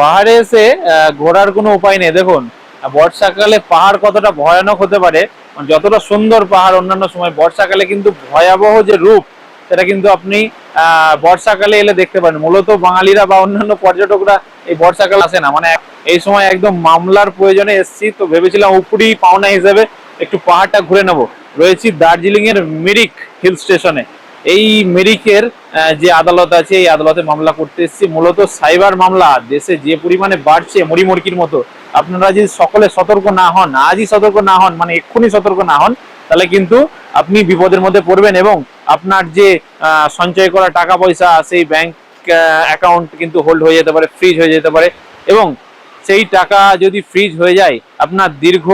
পাহাড়ে এসে ঘোরার কোনো উপায় নেই। দেখুন, বর্ষাকালে পাহাড় কতটা ভয়ানক হতে পারে যতটা সুন্দর পাহাড় অন্যান্য সময়, বর্ষাকালে কিন্তু ভয়াবহ যে রূপ, সেটা কিন্তু আপনি বর্ষাকালে এলে দেখতে পারেন। মূলত বাঙালিরা বা অন্যান্য পর্যটকরা এই বর্ষাকালে আসে না। মানে এই সময় একদম মামলার প্রয়োজনে এসেছি, তো ভেবেছিলাম উপরি পাওনা হিসেবে একটু পাহাড়টা ঘুরে নেব। রয়েছি দার্জিলিং এর মিরিক হিল স্টেশনে। এই মেরিকের যে আদালত আছে, এই আদালতে মামলা করতে এসেছি। মূলত সাইবার মামলা, দেশে যে পরিমাণে বাড়ছে মুড়ি মুরকির মতো। আপনারা যদি সকলে সতর্ক না হন, আজই সতর্ক না হন মানে এক্ষুনি সতর্ক না হন, তাহলে কিন্তু আপনি বিপদের মধ্যে পড়বেন এবং আপনার যে সঞ্চয় করা টাকা পয়সা, সেই ব্যাংক অ্যাকাউন্ট কিন্তু হোল্ড হয়ে যেতে পারে ফ্রিজ হয়ে যেতে পারে এবং সেই টাকা যদি ফ্রিজ হয়ে যায়, আপনার দীর্ঘ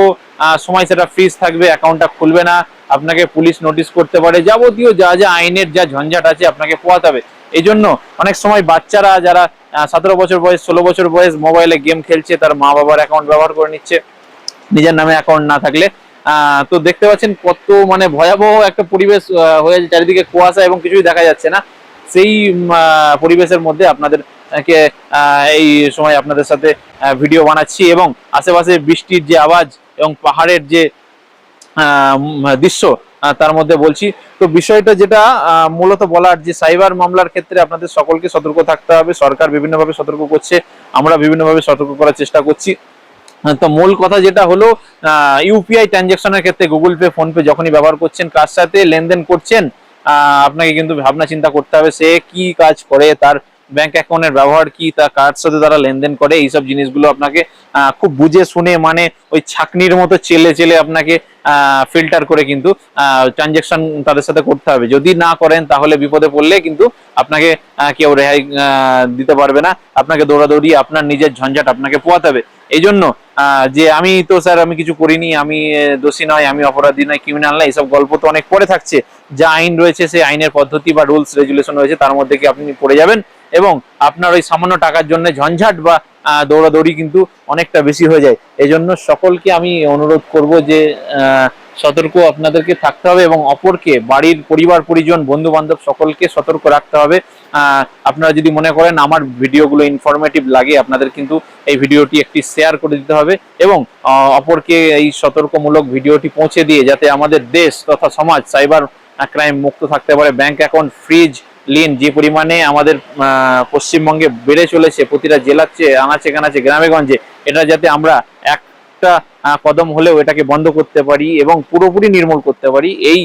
সময় সেটা ফ্রিজ থাকবে অ্যাকাউন্টটা খুলবে না, আপনাকে পুলিশ নোটিশ করতে পারে, যাবতীয় যা যা আইনের যা ঝঞ্ঝাট আছে আপনাকে পোয়াতে হবে। এই জন্য অনেক সময় বাচ্চারা যারা সতেরো বছর বয়স, ষোলো বছর বয়স মোবাইলে গেম খেলছে, তার মা বাবার অ্যাকাউন্ট ব্যবহার করে নিচ্ছে, নিজের নামে অ্যাকাউন্ট না থাকলে তো দেখতে পাচ্ছেন কত মানে ভয়াবহ একটা পরিবেশ হয়ে চারিদিকে কুয়াশা এবং কিছুই দেখা যাচ্ছে না। সেই পরিবেশের মধ্যে আপনাদের কে এই সময় আপনাদের সাথে ভিডিও বানাচ্ছি এবং আশেপাশে বৃষ্টির যে আওয়াজ এবং পাহাড়ের যে দৃশ্য তার মধ্যে বলছি। তো বিষয়টা যেটা মূলত বলার যে সাইবার মামলার ক্ষেত্রে আপনাদের সকলকে সতর্ক থাকতে হবে, সরকার বিভিন্নভাবে সতর্ক করছে, আমরা বিভিন্নভাবে সতর্ক করার চেষ্টা করছি। তো মূল কথা যেটা হলো ইউপিআই ট্রানজেকশনের ক্ষেত্রে গুগল পে, ফোন পে যখনই ব্যবহার করছেন, কার সাথে লেনদেন করছেন আপনাকে কিন্তু ভাবনা চিন্তা করতে হবে, সে কি কাজ করে, তার ব্যাংক অ্যাকাউন্টের ব্যবহার কি, তা কার্ড সাথে তারা লেনদেন করে, এইসব জিনিসগুলো আপনাকে খুব বুঝে শুনে মানে ওই ছাকনির মতো চেলে চেলে আপনাকে ফিল্টার করে কিন্তু ট্রানজেকশন তাদের সাথে করতে হবে। যদি না করেন তাহলে বিপদে পড়লে কিন্তু আপনাকে কেউ রেহাই দিতে পারবে না। আপনাকে দৌড়াদৌড়ি, আপনার নিজের ঝঞ্ঝাট আপনাকে পোয়াতে হবে। এই জন্য যে আমি তো স্যার আমি কিছু করিনি, আমি দোষী নয়, আমি অপরাধী নয় ক্রিমিনাল নয় এইসব গল্প তো অনেক পরে থাকছে। যা আইন রয়েছে, সেই আইনের পদ্ধতি বা রুলস রেজুলেশন রয়েছে, তার মধ্যে কি আপনি পড়ে যাবেন? এবং আপনার ওই সামান্য টাকার জন্য ঝঞ্ঝাট বা দৌড়াদৌড়ি কিন্তু অনেকটা বেশি হয়ে যায়। এই জন্য সকলকে আমি অনুরোধ করব যে সতর্ক আপনাদেরকে থাকতে হবে এবং অপরকে, বাড়ির পরিবার, পরিজন বন্ধু বান্ধব সকলকে সতর্ক রাখতে হবে। আপনারা যদি মনে করেন আমার ভিডিওগুলো ইনফরমেটিভ লাগে, আপনাদের কিন্তু এই ভিডিওটি একটি শেয়ার করে দিতে হবে এবং অপরকে এই সতর্কমূলক ভিডিওটি পৌঁছে দিয়ে যাতে আমাদের দেশ তথা সমাজ সাইবার ক্রাইম মুক্ত থাকতে পারে ব্যাংক অ্যাকাউন্ট ফ্রিজ লিন, যে পরিমাণে আমাদের পশ্চিমবঙ্গে বেড়ে চলেছে, প্রতিটা জেলার চেয়ে আনাচে কানাচে গ্রামে গঞ্জে, এটা যাতে আমরা একটা কদম হলেও এটাকে বন্ধ করতে পারি এবং পুরোপুরি নির্মূল করতে পারি, এই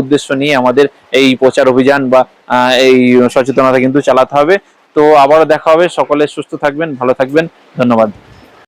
উদ্দেশ্য নিয়ে আমাদের এই প্রচার অভিযান বা এই সচেতনতা কিন্তু চালাতে হবে। তো আবারও দেখা হবে, সকলে সুস্থ থাকবেন, ভালো থাকবেন, ধন্যবাদ।